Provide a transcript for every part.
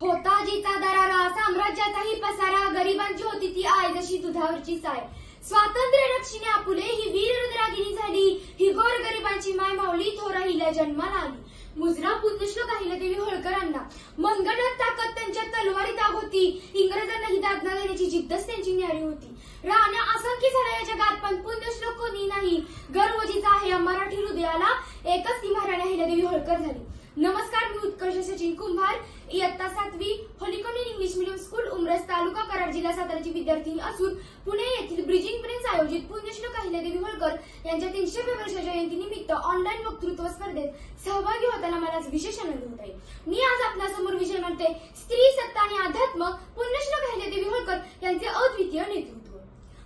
होता जिचा दरारा साम्राज्याचाही पसारा गरिबांची होती ती आय जशी दुधावरची साय. स्वातंत्र्य रक्षिणे आपुले ही वीर रुद्रागिनी झाली. ही गोर गरिबांची माय माऊली थोरा हिला जन्माला आली मुजरा पुण्यश्लोक আহিला देवी होळकरांना. मनगटात ताकद त्यांच्या तलवारी दाग होती. इंग्रजांना ही दागना देण्याची जिद्दच त्यांची न्यारी होती. राण्या असंख्य झाल्या या जगात पण पुण्यश्लोक कोणी नाही. गर्वजीचा आहे या मराठी हृदयाला. एकच ती महाराणी আহিला देवी होळकर झाली. नमस्कार मी उत्कर्ष सचिन कुंभार. इयत्ता सातवी होलिकोनियन English medium school उमरस taluka Karad जिल्हा साताराची विद्यार्थिनी असून पुणे येथील ब्रिजिंग प्रिन्स आयोजित पुण्यश्लोक अहिल्यादेवी होळकर. यांच्या तीनशे वर्ष जयंतीनिमित्त ऑनलाईन वक्तृत्व स्पर्धेत सहभागी होताना मला विशेष आनंद होत आहे. मी आज आपल्यासमोर विषय म्हणते स्त्री सत्ता आणि अध्यात्म पुण्यश्लोक अहिल्यादेवी होळकर. यांचे अद्वितीय नेतृत्व.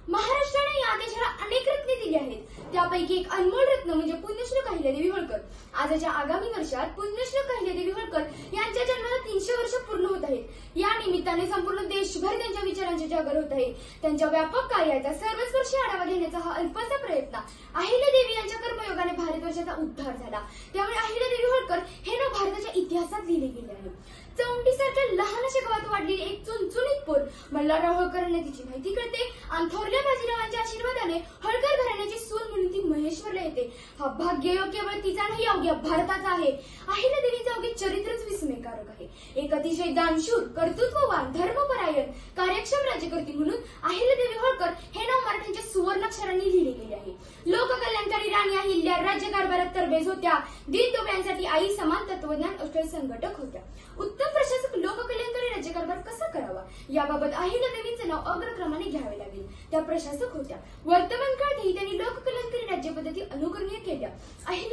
महाराष्ट्राने या देशाला अनेक रत्ने दिली आहेत. त्यापैकी एक अनमोल रत्न म्हणजे पुण्यश्लोक अहिल्यादेवी होळकर आजच्या आगामी वर्षात पुण्यश्लोक अहिल्यादेवी होळकर यांच्या जन्माला तीनशे वर्ष पूर्ण होत आहेत. या निमित्ताने संपूर्ण देशभर त्यांच्या विचारांचे जागर होत आहे. त्यांच्या व्यापक कार्याचा सर्वस्पर्शी आढावा घेण्याचा हा अल्पसा प्रयत्न अहिल्या देवी यांच्या कर्मयोगाने भारतवर्षाचा उद्धार झाला. त्यामुळे अहिल्या देवी होळकर हे नाव भारताच्या इतिहासात लिहिले गेले आहे. चौंडीसारख्या लहान अशा गावात वाढलेली एक चुनचुनीत पोर मल्हारराव होळकरांना तिची माहिती कळते. आणि थोरल्या बाजीरावांच्या आशीर्वादाने होळकर घराण्याची सून म्हणून ती महेश्वरला येते. हा भाग्य केवळ तिचा नाही अवघ्या भारताचा आहे. अहिल्या देवीचं अवघे चरित्रच विस्मयकारक आहे. एक अतिशय दानशूर कर्तृत्ववान धर्मपरायण कार्यक्षम राज्यकर्ती म्हणून अहिल्यादेवी होळकर हे नाव मराठ्यांच्या सुवर्णाक्षरांनी लिहिले गेले आहे. लोककल्याणकारी राणी अहिल्या राज्यकारभारात तरबेज होत्या. दीनदुबळ्यांसाठी आई समान तत्वज्ञान अष्ट संघटक होत्या. उत्तम प्रशासक लोककल्याणकारी राज्यकारभार कसा करावा? याबाबत अहिल्यादेवींचे नाव अग्रक्रमाने घ्यावे लागेल. त्या प्रशासक होत्या. वर्तमान काळातही त्यांनी लोककल्याणकारी राज्यपद्धती अनुकरणीय केल्या. अहिल्यादेवींनी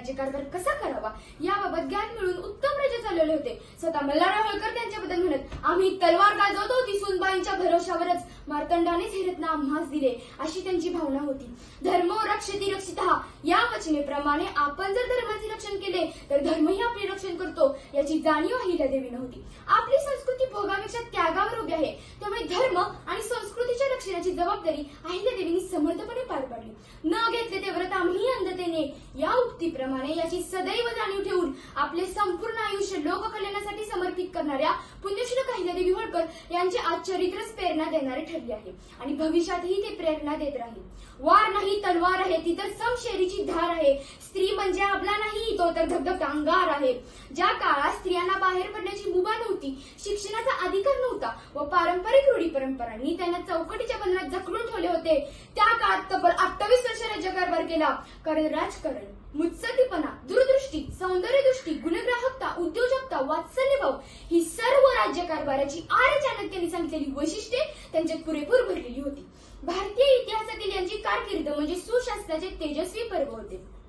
काळात राज्यकारभार कसा करावा? याबाबत ज्ञान मिळून उत्तम प्रजा चालवले होते. स्वतः मल्हारराव होळकर त्यांच्याबद्दल म्हणत आम्ही तलवार गाजवतो ती सुनबाईंच्या भरोशावरच मार्तंडानेच हे रत्न आम्हास दिले अशी त्यांची भावना होती. धर्म रक्षती रक्षिता. या वचनेप्रमाणे आपण जर धर्माचे रक्षण केले तर धर्मही आपले रक्षण करतो याची जाणीव अहिल्यादेवी नव्हती आपली संस्कृती भोगापेक्षा त्यागावर उभी आहे. त्यामुळे धर्म आणि संस्कृतीच्या रक्षणाची जबाबदारी अहिल्यादेवींनी समर्थपणे पार पाडली. न घेतले ते व्रत आम्ही याची सदैव जाणीव ठेवून आपले संपूर्ण आयुष्य लोककल्याणासाठी समर्पित करणाऱ्या पुण्यश्री अहिल्यादेवी होळकर यांचे आज चरित्रच प्रेरणा देणारे ठरले आहे. आणि भविष्यातही ते प्रेरणा देत राहील. वार नाही तलवार आहे ती तर समशेरीची धार आहे. स्त्री म्हणजे आपला नाही तो तर धगधग अंगार आहे. ज्या काळात स्त्रियांना बाहेर पडण्याची मुभा नव्हती शिक्षणाचा अधिकार नव्हता व पारंपरिक रूढी परंपरांनी त्यांना चौकटीच्या बंधनात जखडून ठेवले होते. त्या काळात तब्बल अठ्ठावीस वर्ष राज्यकारभार केला. कारण राजकारण मुत्सद्दीपणा दूरदृष्टी सौंदर्यदृष्टी गुणग्राहकता उद्योजकता वात्सल्यभाव ही सर्व राज्यकारभाराची आर चाणक्यांनी सांगितलेली वैशिष्ट्ये त्यांच्यात पुरेपूर भरलेली होती. भारतीय इतिहासातील यांची कारकीर्द म्हणजे सुशासनाचे तेजस्वी पर्व होते.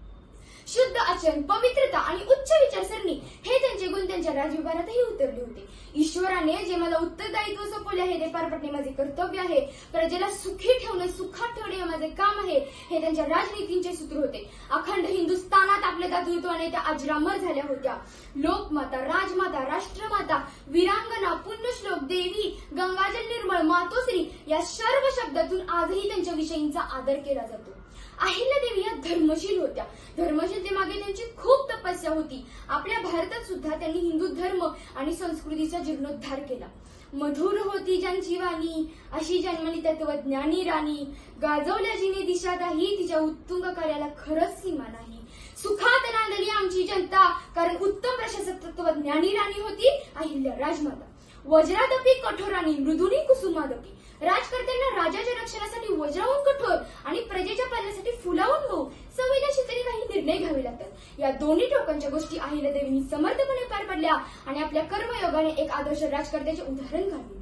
शुद्ध आचरण पवित्रता आणि उच्च विचारसरणी हे त्यांचे गुण त्यांच्या राजविभागातही उतरले होते. ईश्वराने जे मला उत्तरदायित्व सोपवले आहे ते पार पाडणे माझे कर्तव्य आहे. प्रजेला सुखी ठेवणे सुखात ठेवणे हे माझे काम आहे हे त्यांच्या राजनीतींचे सूत्र होते. अखंड हिंदुस्थानात आपल्या दातृत्वाने त्या अजरामर झाल्या होत्या. लोकमाता राजमाता राष्ट्रमाता वीरांगना पुण्यश्लोक देवी गंगाजल निर्मळ मातोश्री या सर्व शब्दातून आजही त्यांच्या विषयींचा आदर केला जातो. अहिल्यादेवी या धर्मशील होत्या. धर्मशीलतेमागे त्यांची खूप तपस्या होती. आपल्या भारतात सुद्धा त्यांनी हिंदू धर्म आणि संस्कृतीचा जीर्णोद्धार केला. मधुर होती ज्यांची वाणी अशी जन्मली तत्वज्ञानी राणी. गाजवल्या जिने दिशादाही तिच्या उत्तुंग कार्याला खरंच सीमा नाही. सुखात नांदली आमची जनता कारण उत्तम प्रशासक तत्वज्ञानी राणी होती अहिल्या राजमाता. वज्रादपी कठोरानी मृदुनी कुसुमादपी. राजकर्त्यांना राजाच्या रक्षणासाठी वज्राहून कठोर आणि प्रजेच्या पालनासाठी फुलावून मऊ संवेदनशीलतेने काही निर्णय घ्यावे लागतात. या दोन्ही टोकांच्या गोष्टी अहिल्यादेवींनी समर्थपणे पार पडल्या आणि आपल्या कर्मयोगाने एक आदर्श राजकर्त्याचे उदाहरण घालले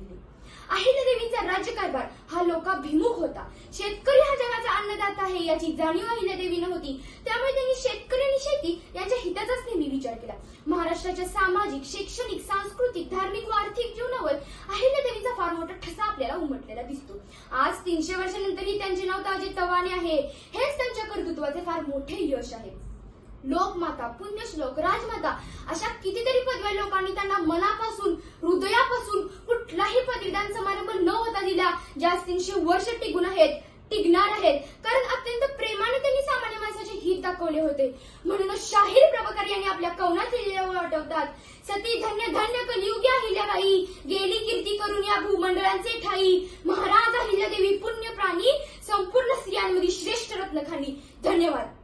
अहिल्यादेवींचा राज्यकारभार? हा लोकाभिमुख होता. शेतकरी हा जगाचा अन्नदाता आहे याची जाणीव अहिल्यादेवीनं होती. त्यामुळे त्यांनी शेतकरी आणि शेती यांच्या हिताचाच नेहमी विचार केला. महाराष्ट्राच्या सामाजिक शैक्षणिक सांस्कृतिक धार्मिक व आर्थिक जीवनावर अहिल्यादेवीचा फार मोठा ठसा आपल्याला उमटलेला दिसतो. आज तीनशे वर्षानंतरही त्यांचे नाव ताजे तवाने आहे. हेच त्यांच्या कर्तृत्वाचे फार मोठे यश आहे. लोकमाता पुण्यश्लोक राजमाता अशा कितीतरी पदव्या लोकांनी त्यांना मनापासून हृदयापासून कुठलाही पदवीदान समारंभ न होता दिला ज्या तीनशे वर्ष टिकून आहेत टिकणार आहेत. कारण अत्यंत प्रेमाने त्यांनी सामान्य माणसाचे हित दाखवले होते. म्हणूनच शाहीर प्रभाकर यांनी आपल्या कवनात लिहिलेल्या आठवतात. सती धन्य धन्य कलियुगी अहिल्याबाई गेली कीर्ती करून या भूमंडळांचे ठाई. महाराज अहिल्यादेवी पुण्य प्राणी संपूर्ण स्त्रियांमध्ये श्रेष्ठ रत्नखानी. धन्यवाद.